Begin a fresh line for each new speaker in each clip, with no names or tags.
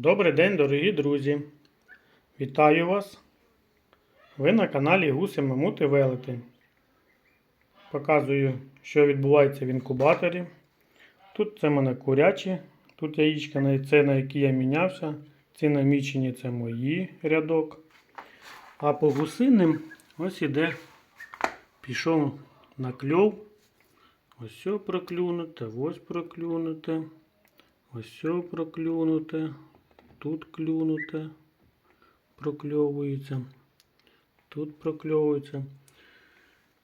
Добрий день, дорогі друзі! Вітаю вас! Ви на каналі Гуси Мамути Велети. Показую, що відбувається в інкубаторі. Тут це мене курячі, тут яєчка, на- це на які я мінявся. Ці намічені це мої рядок. А по гусиним ось іде, пішов на кльов. Ось все проклюнуте, ось проклюнуте. Ось все проклюнуте. Тут клюнуте, прокльовується. Тут прокльовується.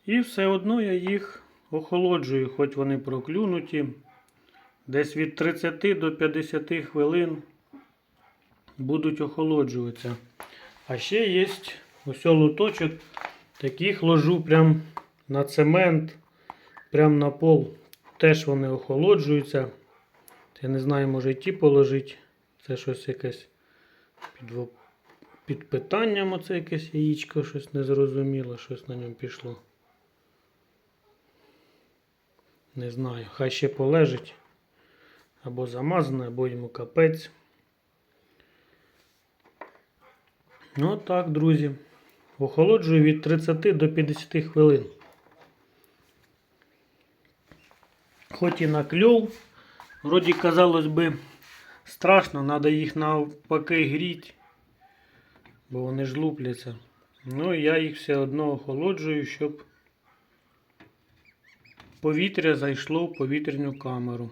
І все одно я їх охолоджую, хоч вони проклюнуті. Десь від 30 до 50 хвилин будуть охолоджуватися. А ще є ось луточок. Таких ложу прям на цемент, прям на пол. Теж вони охолоджуються. Я не знаю, може і ті положити. Це щось якесь під, під питанням оце якесь яєчко, щось незрозуміло, щось на ньому пішло. Не знаю, хай ще полежить. Або замазане, або йому капець. Ну так, друзі. Охолоджую від 30 до 50 хвилин. Хоч і на кльов, вроді казалось би, страшно, треба їх навпаки гріти, бо вони ж лупляться. Ну і я їх все одно охолоджую, щоб повітря зайшло в повітряну камеру.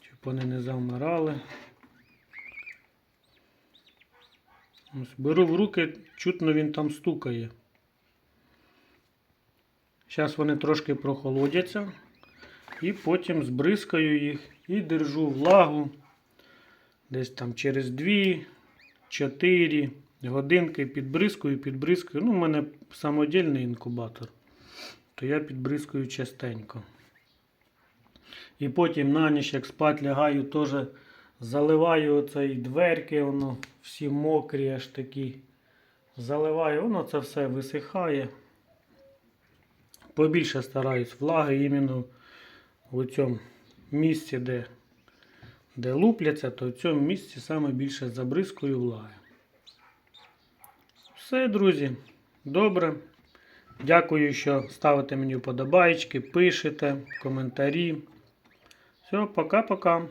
Щоб вони не завмирали. Ось беру в руки, чутно він там стукає. Зараз вони трошки прохолодяться. І потім збризкаю їх і держу влагу десь там через 2-4 годинки підбризкую, підбризкую. Ну, у мене самодільний інкубатор, то я підбризкую частенько. І потім на ніч, як спать лягаю, теж заливаю оцей дверки, воно всі мокрі, аж такі. Заливаю, воно це все висихає. Побільше стараюсь влаги іменно в цьому місці, де, де лупляться, то в цьому місці саме більше забризкую влаги. Все, друзі, добре. Дякую, що ставите мені вподобайки, пишете, коментарі. Все, пока-пока.